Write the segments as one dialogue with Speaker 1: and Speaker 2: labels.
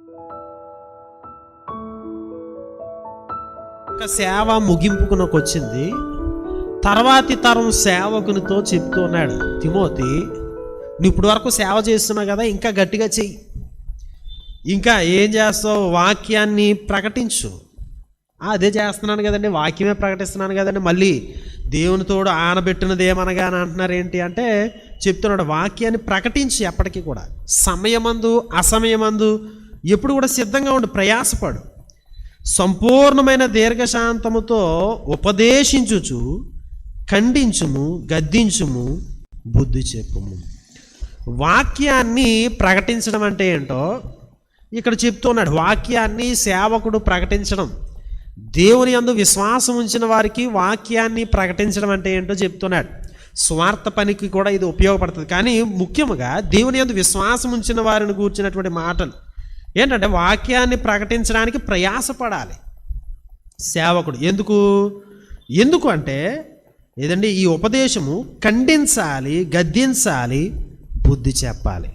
Speaker 1: ఒక సేవ ముగింపుకునకు వచ్చింది. తర్వాతి తరం సేవకునితో చెప్తున్నాడు తిమోతి నువ్వు ఇప్పుడు వరకు సేవ చేస్తున్నావు కదా ఇంకా గట్టిగా చెయ్యి. ఇంకా ఏం చేస్తావు? వాక్యాన్ని ప్రకటించు. అదే చేస్తున్నాను కదండి వాక్యమే ప్రకటిస్తున్నాను కదండి మళ్ళీ దేవుని తోడు ఆనబెట్టినది ఏమనగా అని అంటున్నారు ఏంటి అంటే చెప్తున్నాడు వాక్యాన్ని ప్రకటించి ఎప్పటికీ కూడా. సమయమందు అసమయమందు ఎప్పుడు కూడా సిద్ధంగా ఉండు ప్రయాసపడు. సంపూర్ణమైన దీర్ఘశాంతముతో ఉపదేశించుచు ఖండించుము గద్దించుము బుద్ధి చెప్పుము. వాక్యాన్ని ప్రకటించడం అంటే ఏంటో ఇక్కడ చెప్తున్నాడు. వాక్యాన్ని సేవకుడు ప్రకటించడం. దేవుని యందు విశ్వాసం ఉంచిన వారికి వాక్యాన్ని ప్రకటించడం అంటే ఏంటో చెప్తున్నాడు. స్వార్థ పనికి కూడా ఇది ఉపయోగపడుతుంది. కానీ ముఖ్యంగా దేవుని యందు విశ్వాసం ఉంచిన వారిని కూర్చున్నటువంటి మాటలు. ఏంటంటే వాక్యాన్ని ప్రకటించడానికి ప్రయాసపడాలి. సేవకుడు. ఎందుకు? ఎందుకు అంటే ఏదండి? ఈ ఉపదేశము ఖండించాలి గద్దించాలి బుద్ధి చెప్పాలి.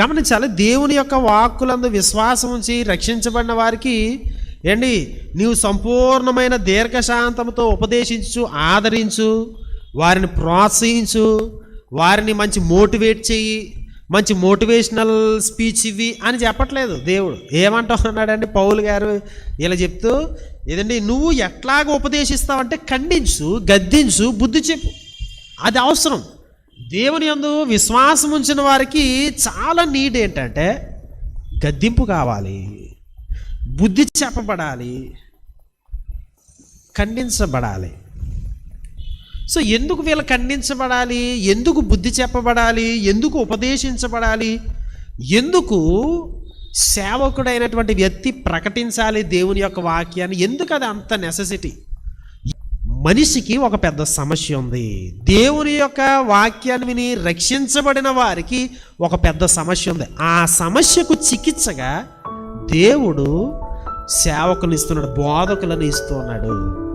Speaker 1: గమనించాలి దేవుని యొక్క వాక్కులందు విశ్వాసం ఉంచి రక్షించబడిన వారికి ఏండి నీవు సంపూర్ణమైన దీర్ఘశాంతంతో ఉపదేశించు ఆదరించు వారిని ప్రోత్సహించు వారిని మంచి మోటివేట్ చెయ్యి మంచి మోటివేషనల్ స్పీచ్ ఇవి అని చెప్పట్లేదు దేవుడు. ఏమంటున్నాడండి పౌలు గారు ఇలా చెప్తూ ఏదండి నువ్వు ఎట్లాగ ఉపదేశిస్తావంటే ఖండించు గద్దించు బుద్ధి చెప్పు. అది అవసరం. దేవుని యందు విశ్వాసం ఉంచిన వారికి చాలా నీడ్ ఏంటంటే గద్దింపు కావాలి బుద్ధి చెప్పబడాలి ఖండించబడాలి. సో ఎందుకు వీళ్ళు ఖండించబడాలి? ఎందుకు బుద్ధి చెప్పబడాలి? ఎందుకు ఉపదేశించబడాలి? ఎందుకు సేవకుడైనటువంటి వ్యక్తి ప్రకటించాలి దేవుని యొక్క వాక్యాన్ని? ఎందుకు అది అంత నెససిటీ మనిషికి ఒక పెద్ద సమస్య ఉంది. దేవుని యొక్క వాక్యాన్ని విని రక్షించబడిన వారికి ఒక పెద్ద సమస్య ఉంది. ఆ సమస్యకు చికిత్సగా దేవుడు సేవకులు ఇస్తున్నాడు బోధకులను ఇస్తున్నాడు.